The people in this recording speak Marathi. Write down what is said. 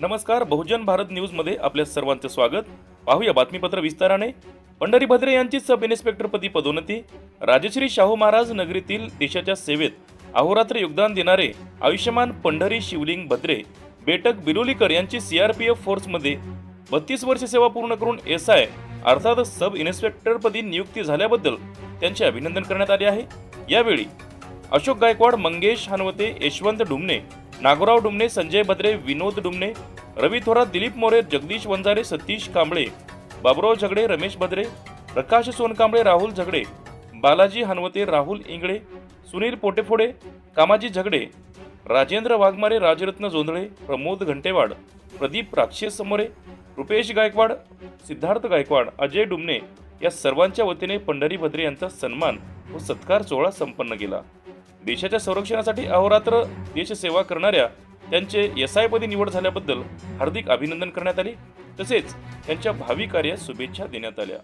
नमस्कार बहुजन भारत न्यूजमध्ये आपल्या सर्वांचं स्वागत. पाहूया बातमीपत्र विस्ताराने. पंढरी भद्रे यांची सब इन्स्पेक्टरपदी पदोन्नती. राजश्री शाहू महाराज नगरीतील देशाच्या सेवेत अहोरात्र योगदान देणारे आयुष्यमान पंढरी शिवलिंग भद्रे बेटक बिलोलीकर यांची सीआरपीएफ फोर्समध्ये बत्तीस वर्ष सेवा पूर्ण करून एस आय अर्थात सब इन्स्पेक्टरपदी नियुक्ती झाल्याबद्दल त्यांचे अभिनंदन करण्यात आले आहे. यावेळी अशोक गायकवाड मंगेश हनवते यशवंत डुमणे नागोराव डुमणे संजय भद्रे विनोद डुमणे रवी थोरात दिलीप मोरे जगदीश वंजारे सतीश कांबळे बाबुराव झगडे रमेश भद्रे प्रकाश सोनकांबळे राहुल झगडे बालाजी हनवते राहुल इंगळे सुनील पोटेफोडे कामाजी झगडे राजेंद्र वाघमारे राजरत्न जोंधळे प्रमोद घंटेवाड प्रदीप राक्षस समोरे रुपेश गायकवाड सिद्धार्थ गायकवाड अजय डुमणे या सर्वांच्या वतीने पंढरी भद्रे यांचा सन्मान व सत्कार सोहळा संपन्न केला. देशाच्या संरक्षणासाठी अहोरात्र देशसेवा करणाऱ्या त्यांचे एस आयपदी निवड झाल्याबद्दल हार्दिक अभिनंदन करण्यात आले. तसेच त्यांच्या भावी कार्यास शुभेच्छा देण्यात आल्या.